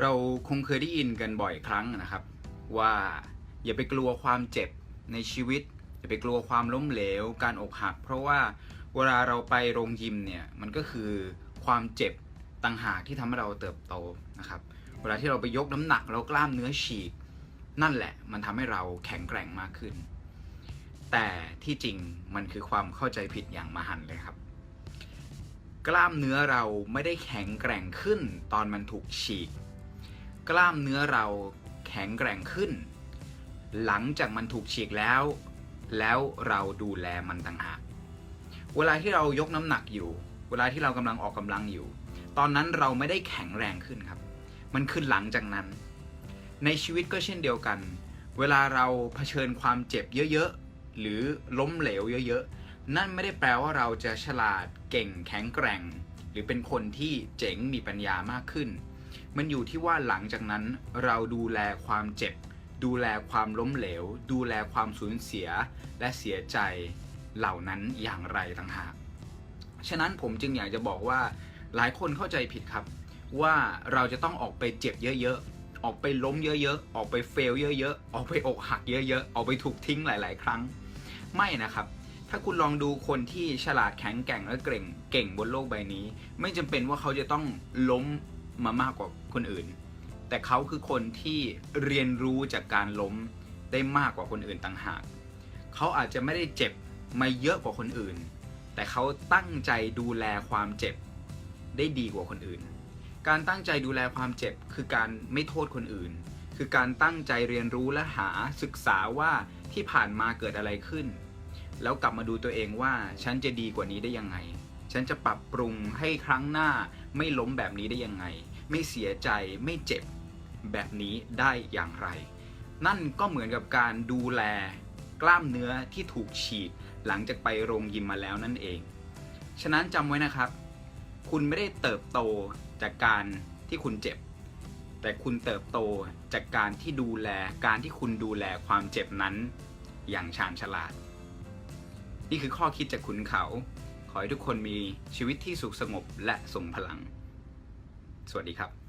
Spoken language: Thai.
เราคงเคยได้ยินกันบ่อยครั้งนะครับ ว่าอย่าไปกลัวความเจ็บในชีวิต อย่าไปกลัวความล้มเหลว การอกหัก เพราะว่าเวลาเราไปโรงยิมเนี่ยมันก็คือความเจ็บต่างหากที่ทำให้เราเติบโตนะครับ เวลาที่เราไปยกน้ำหนักแล้วกล้ามเนื้อฉีก นั่นแหละมันทำให้เราแข็งแกร่งมากขึ้น แต่ที่จริงมันคือความเข้าใจผิดอย่างมหันเลยครับ กล้ามเนื้อเราไม่ได้แข็งแกร่งขึ้นตอนมันถูกฉีก กล้ามเนื้อเราแข็งแกร่งขึ้น หลังจากมันถูกฉีกแล้ว แล้วเราดูแลมันต่างหากเวลาที่เรายกน้ำหนักอยู่ เวลาที่เรากำลังออกกำลังอยู่ ตอนนั้นเราไม่ได้แข็งแรงขึ้นครับ มันคือหลังจากนั้น ในชีวิตก็เช่นเดียวกัน เวลาเราเผชิญความเจ็บเยอะๆ หรือล้มเหลวเยอะๆ นั่นไม่ได้แปลว่าเราจะฉลาดเก่งแข็งแกร่ง หรือเป็นคนที่เจ๋งมีปัญญามากขึ้น มันอยู่ที่ว่าหลังจากนั้นเราดูแลความเจ็บ ดูแลความล้มเหลว ดูแลความสูญเสียและเสียใจเหล่านั้นอย่างไรต่างหาก ฉะนั้นผมจึงอยากจะบอกว่าหลายคนเข้าใจผิดครับ ว่าเราจะต้องออกไปเจ็บเยอะๆ ออกไปล้มเยอะๆ ออกไปเฟลเยอะๆ ออกไปอกหักเยอะๆ ออกไปถูกทิ้งหลาย ๆ ครั้ง ไม่นะครับถ้าคุณลองดูคนที่ฉลาดแข็งแกร่งและเก่งเก่งบนโลกใบนี้ ไม่จำเป็นว่าเขาจะต้องล้ม มามากกว่าคนอื่น แต่เขาคือคนที่เรียนรู้จากการล้มได้มากกว่าคนอื่นต่างหาก เขาอาจจะไม่ได้เจ็บมาเยอะกว่าคนอื่น แต่เขาตั้งใจดูแลความเจ็บได้ดีกว่าคนอื่น การตั้งใจดูแลความเจ็บคือการไม่โทษคนอื่น คือการตั้งใจเรียนรู้และหาศึกษาว่าที่ผ่านมาเกิดอะไรขึ้น แล้วกลับมาดูตัวเองว่าฉันจะดีกว่านี้ได้ยังไง ฉันจะปรับปรุงให้ครั้งหน้าไม่ล้มแบบนี้ได้ยังไง ไม่เสียใจไม่เจ็บแบบนี้ได้อย่างไร นั่นก็เหมือนกับการดูแลกล้ามเนื้อที่ถูกฉีกหลังจากไปโรงยิมมาแล้วนั่นเอง ฉะนั้นจำไว้นะครับ คุณไม่ได้เติบโตจากการที่คุณเจ็บ แต่คุณเติบโตจากการที่ดูแลการที่คุณดูแลความเจ็บนั้น อย่างชาญฉลาด นี่คือข้อคิดจากคุณเขา ให้ทุกคนมีชีวิตที่สุขสงบและทรงพลัง สวัสดีครับ